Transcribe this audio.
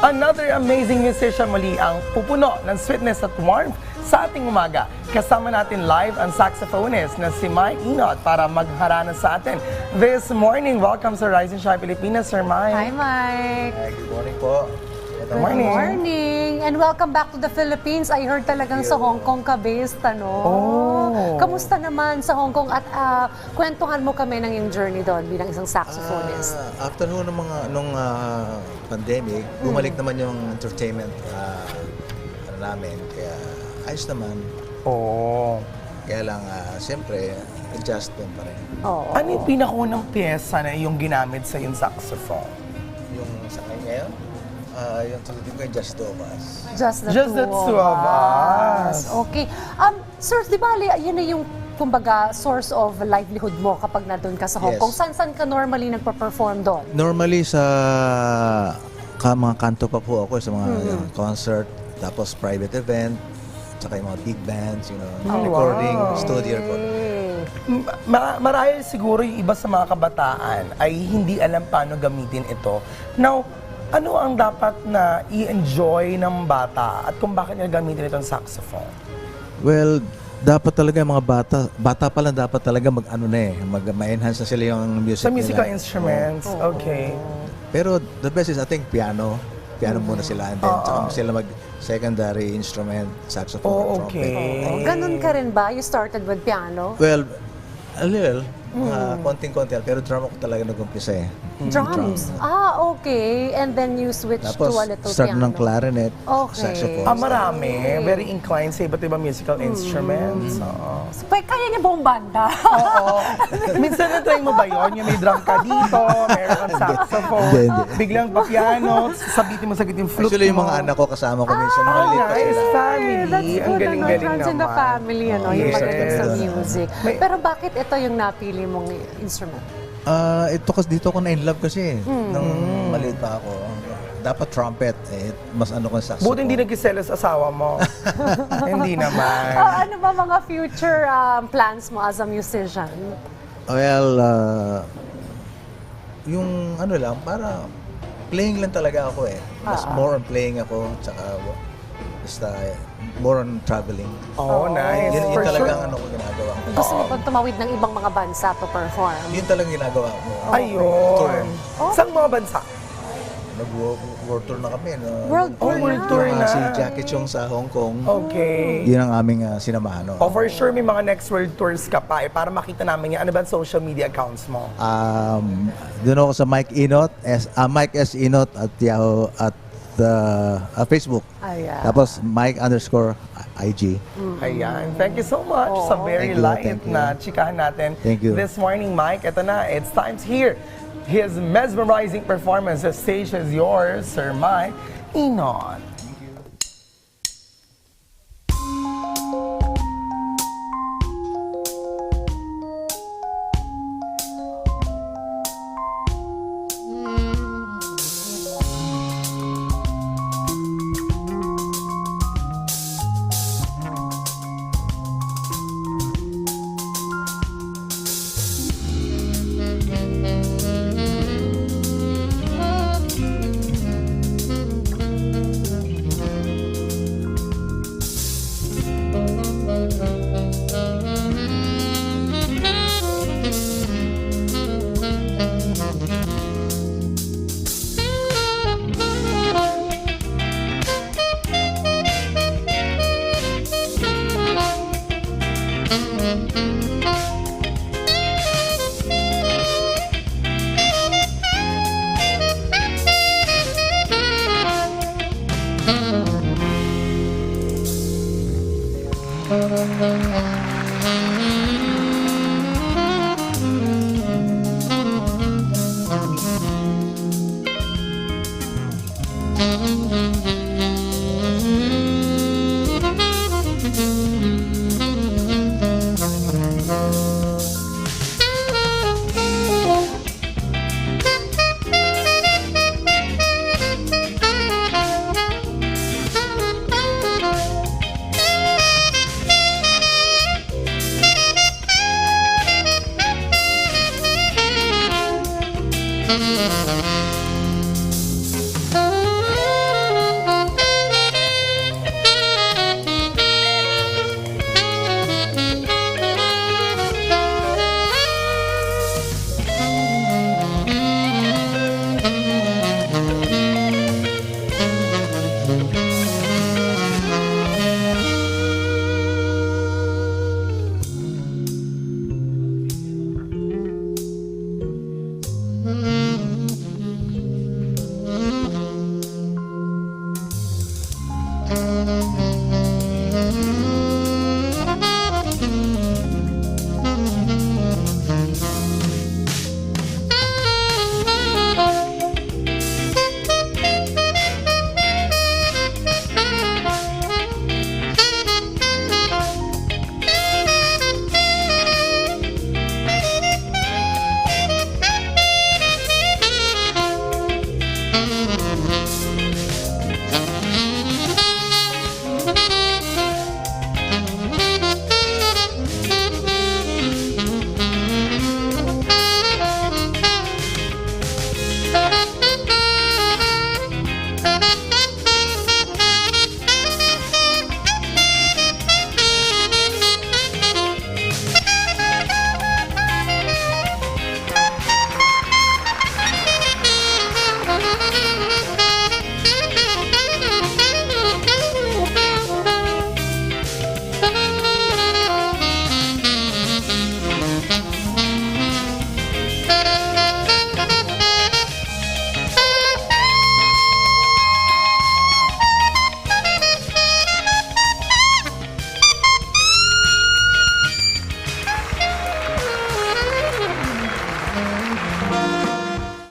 Another amazing musician muli ang pupuno ng sweetness at warmth sa ating umaga. Kasama natin live ang saxophonist na si Mike Inot para magharana sa atin. This morning, welcome sa Rise and Shine Pilipinas, Sir Mike. Hi, Mike. Hi, good morning po. Good morning. morning. And welcome back to the Philippines. I heard talagang sa Hong Kong ka based, ano? Oh. Kamusta naman sa Hong Kong? At ah, kwentuhan mo kami ng iyong journey doon bilang isang saxophonist. Ah, after ho ng mga nung ah, pandemic, bumalik naman yung entertainment ah, ano namin. Kaya ayos naman. Oh. Kaya lang, ah, siyempre, adjustment pa rin. Oo. Ano yung pinakaunang pyesa na yung ginamit sa yung saxophone? Yung sa kanya yun, ah, yung tuloy ko yung Just Do Us. Just the, Just two, the two of us. Okay. Um, sir, di ba, yun na yung kumbaga, source of livelihood mo kapag nandun ka sa Hong Yes. Kong. Saan-saan ka normally nagpa-perform doon? Normally sa ka, mga kanto pa po ako sa mga uh, concert, tapos private event, tsaka yung mga big bands, you know, recording, wow. studio po. Ma- ma- marahil siguro yung iba sa mga kabataan ay hindi alam paano gamitin ito. Now, ano ang dapat na i-enjoy ng bata at kung bakit nila gamitin itong saxophone? Well, dapat talaga yung mga bata, bata pa lang dapat talaga mag-ano na eh, mag, ma-enhance na sila yung music Sa musical nila. instruments, okay. Pero the best is I think piano. Piano muna sila and then tsaka sila mag secondary instrument, saxophone, Oh, trumpet. okay. Oh, ganun ka rin ba? You started with piano? Well, a little, mga konting-konti lang, pero drum ako talaga nag-umpisa eh. Drums. Ah, okay. And then you switched Tapos, to a little start piano. ng clarinet, Okay. saxophone. Ah, marami. Very inclined sa iba't ibang musical instruments. Oo. So, pa- kaya niya buong banda. Oo. Minsan na-try mo ba yun? Yung may drum ka dito, meron kang saxophone, Hindi, hindi. biglang pa-piano, sabitin mo sa gitna yung flute Actually, yung mo. mga anak ko kasama ko minsan, Ah, maliit pa nice. sila. Family. That's Ang good, galing-galing ano, runs in the naman. family, ano, yung Yes. magaling sa music. May- Pero bakit ito yung napili mong instrument? Ah, ito kasi dito ako na in love kasi Hmm. nung maliit pa ako. Dapat trumpet eh mas ano kung saxophone. Buti hindi nagkiselos asawa mo. hindi naman. Ah, ano ba mga future um, plans mo as a musician? Well, ah, yung ano lang para playing lang talaga ako eh. Mas Ah. more on playing ako tsaka basta more on traveling. Oh, nice. Yun, yun For talaga sure. ang ano ko ginagawa ko. Gusto mo bang tumawid ng ibang mga bansa to perform? Yun talaga ginagawa ko. Ayun. Oh. Saan mga bansa? Nag-world tour na kami. No? World Oh, tour world na. tour Mga na. Si Jackie Chung sa Hong Kong. Okay. Yun ang aming uh, sinamahan. No? Oh, for sure may mga next world tours ka pa eh, para makita namin yan. Ano ba social media accounts mo? Um, doon ako sa Mike Inot, S, ah, Mike S. Inot at Yahoo at uh, ah, Facebook. Ayan. Tapos Mike underscore IG. Ayan. Thank you so much sa very Thank you, light thank you. na chikahan natin Thank you. this morning, Mike. Ito na, it's time to hear his mesmerizing performance. The stage is yours, Sir Mike Inon. Mm-hmm.